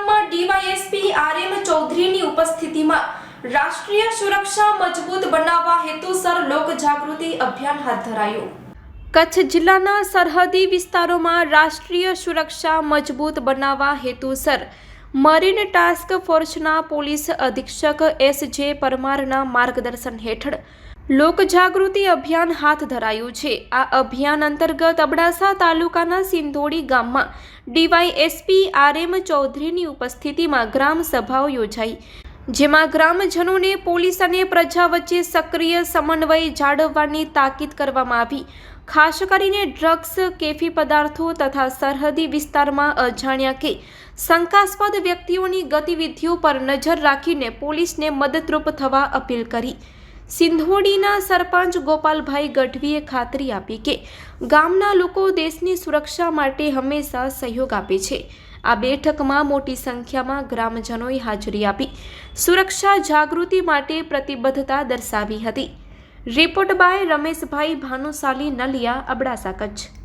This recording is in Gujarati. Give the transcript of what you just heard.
કાર્યક્રમમાં ડીવાયએસપી આરએમ ચૌધરીની ઉપસ્થિતિમાં રાષ્ટ્રીય સુરક્ષા મજબૂત બનાવવા હેતુસર લોક જાગૃતિ અભિયાન હાથ ધરાયું. કચ્છ જિલ્લાના સરહદી વિસ્તારોમાં રાષ્ટ્રીય સુરક્ષા મજબૂત બનાવવા હેતુસર સર મરીન ટાસ્ક ફોર્સના પોલીસ અધિક્ષક એસ જે પરમારના માર્ગદર્શન હેઠળ લોકજાગૃતિ અભિયાન હાથ ધરાયું છે. આ અભિયાન અંતર્ગત અબડાસા તાલુકાના સિંધોડી ગામમાં ડીવાયએસપી આર એમ ચૌધરીની ઉપસ્થિતિમાં ગ્રામ સભાઓ યોજાઈ. જેમાં ગ્રામજનોને પોલીસ અને પ્રજા વચ્ચે સક્રિય સમન્વય જાળવવાની તાકીદ કરવામાં આવી. ખાસ કરીને ડ્રગ્સ, કેફી પદાર્થો તથા સરહદી વિસ્તારમાં અજાણ્યા કે શંકાસ્પદ વ્યક્તિઓની ગતિવિધિઓ પર નજર રાખીને પોલીસને મદદરૂપ થવા અપીલ કરી. સિંધોડીના સરપંચ ગોપાલભાઈ ગઢવીએ ખાતરી આપી કે ગામના લોકો દેશની સુરક્ષા માટે હંમેશા સહયોગ આપે છે. આ બેઠકમાં મોટી સંખ્યામાં ગ્રામજનોએ હાજરી આપી, સુરક્ષા જાગૃતિ માટે પ્રતિબદ્ધતા દર્શાવી હતી. Report by Rameshbhai Bhanushali Naliya, Abdasa, Kutch.